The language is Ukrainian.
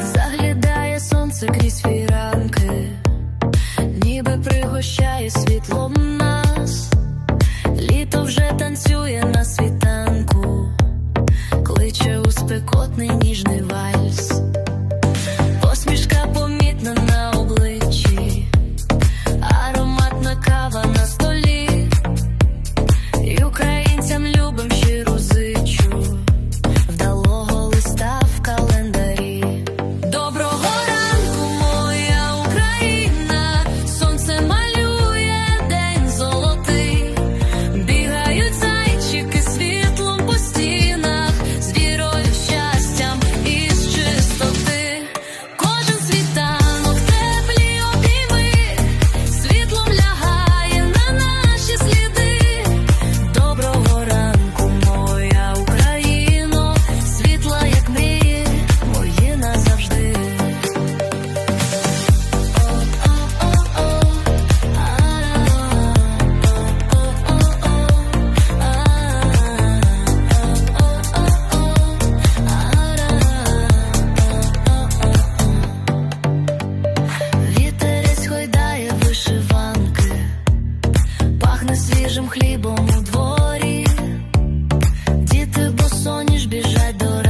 Заглядає сонце крізь фіранки, ніби пригощає світлом нас, літо вже танцює на світанку, кличе у спекотний ніжний вальс. пахне свіжим хлібом у дворі, діти босоніж біжать до.